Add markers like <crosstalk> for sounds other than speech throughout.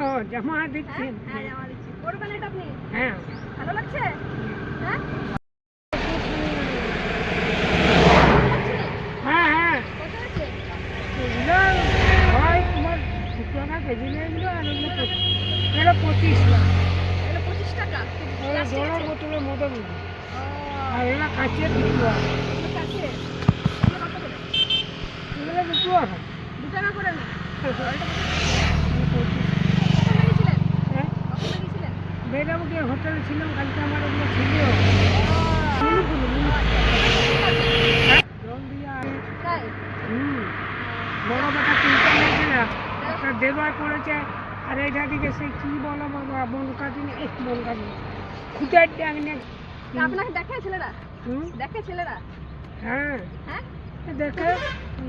ও জামা দিচ্ছেন হ্যাঁ জামা দিচ্ছি করবেন এটা আপনি? হ্যাঁ। ভালো লাগছে? হ্যাঁ? হ্যাঁ হ্যাঁ। হয় দুটো দু টাকা করে না? <laughs> বেরিয়েছিলেন বেরাবুটি হোটেলে ছিলাম কালকে আমার এগুলো ছিল। বড় বেটা তিনটা হয়েছে না। একটা দেবার পড়েছে আর এইটা দিকে সেই কি বলো বাবা মন কাটিনি এক মন কাটিনি খুঁটার ডাক নে তা আপনাকে দেখে ছেলেরা? হুম? দেখে ছেলেরা? হ্যাঁ। হ্যাঁ? দেখে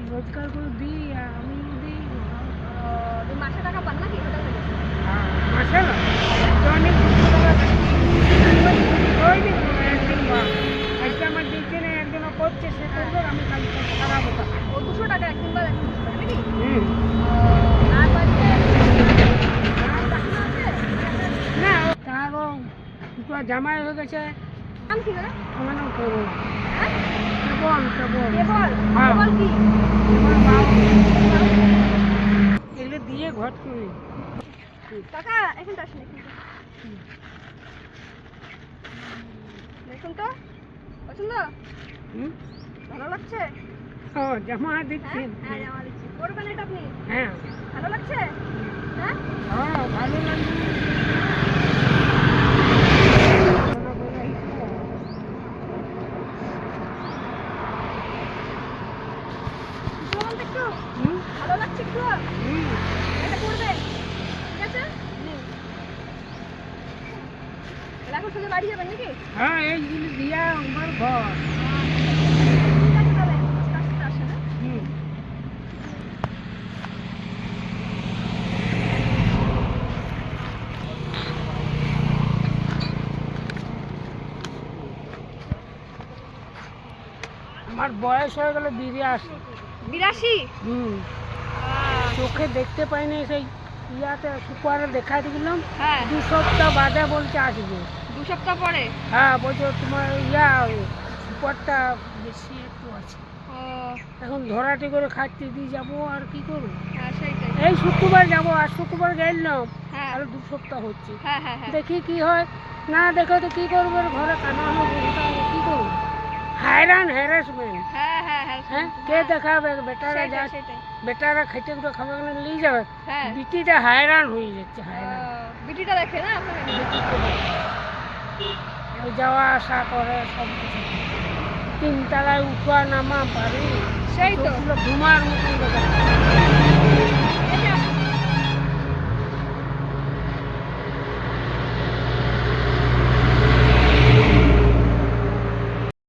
রোজগার করে দিই আর দিই ও, তুই মাসে টাকা পান নাকি হোটেল থেকে আর মাসে না অনেক ওই যে একদিন বা আজকে আমার দিচ্ছে না একজন করছে সে করবে আমি কালকে খারাপ হতাম ও দুশো টাকা একদিন বা একদিন দুশো টাকা নাকি হুম আর বাড়িতে আর কাকিমা আছে? না। তারও দুটো জামাই হয়ে গেছে। নাম কি আমার নাম হ্যাঁ? কেবল কেবল। কেবল? হ্যাঁ। কেবল কি? এগুলো দিয়ে ঘর করি। কাকা আসুন দেখুন তো। পছন্দ? ভালো লাগছে? ও জামা হ্যাঁ দিচ্ছেন হ্যাঁ জামা দিচ্ছি করবেন এটা আপনি? হ্যাঁ। ভালো লাগছে? হ্যাঁ? হ্যাঁ ভালো লাগছে। ভালো লাগছে একটু? এটা করবে ঠিক আছে? এখন সোজা বাড়ি যাবেন নাকি? হ্যাঁ এইগুলি দিয়া আমার ঘর ঠিক আছে তাহলে আস্তে আস্তে আসেন হ্যাঁ? হুম আমার বয়স হয়ে গেল বিরিয়াশি বিরাশি? হুম। চোখে দেখতে পাইনি সেই ইয়াতে সুপারে দেখা দিলাম। হ্যাঁ। দু সপ্তাহ বাদে বলছে আসবে। দু সপ্তাহ পরে? হ্যাঁ বলছে তোমার ইয়া সুপারটা বেশি একটু আছে। এখন ধরাটি করে খাচ্ছি দিয়ে যাব আর কি করব? হ্যাঁ এই শুক্রবার যাব আর শুক্রবার গেলাম হ্যাঁ। আর দু সপ্তাহ হচ্ছে। হ্যাঁ হ্যাঁ হ্যাঁ। দেখি কি হয়। না দেখো তো কি করব ঘরে কানানো বসে কি করব হায়রান হ্যারাসমেন্ট হ্যাঁ হ্যাঁ হ্যাঁ হ্যাঁ কে দেখাবে? বেটারা যা বেটারা খেতে খুঁটে খাবার নিয়ে যাবে। হ্যাঁ। বিটিটা হায়রান হয়ে যাচ্ছে হায়রান। বিটিটা দেখে না যাওয়া আসা করে সব কিছু। তিনতলায় উঠা নামা পারি সেই তো। ধুমার মতন।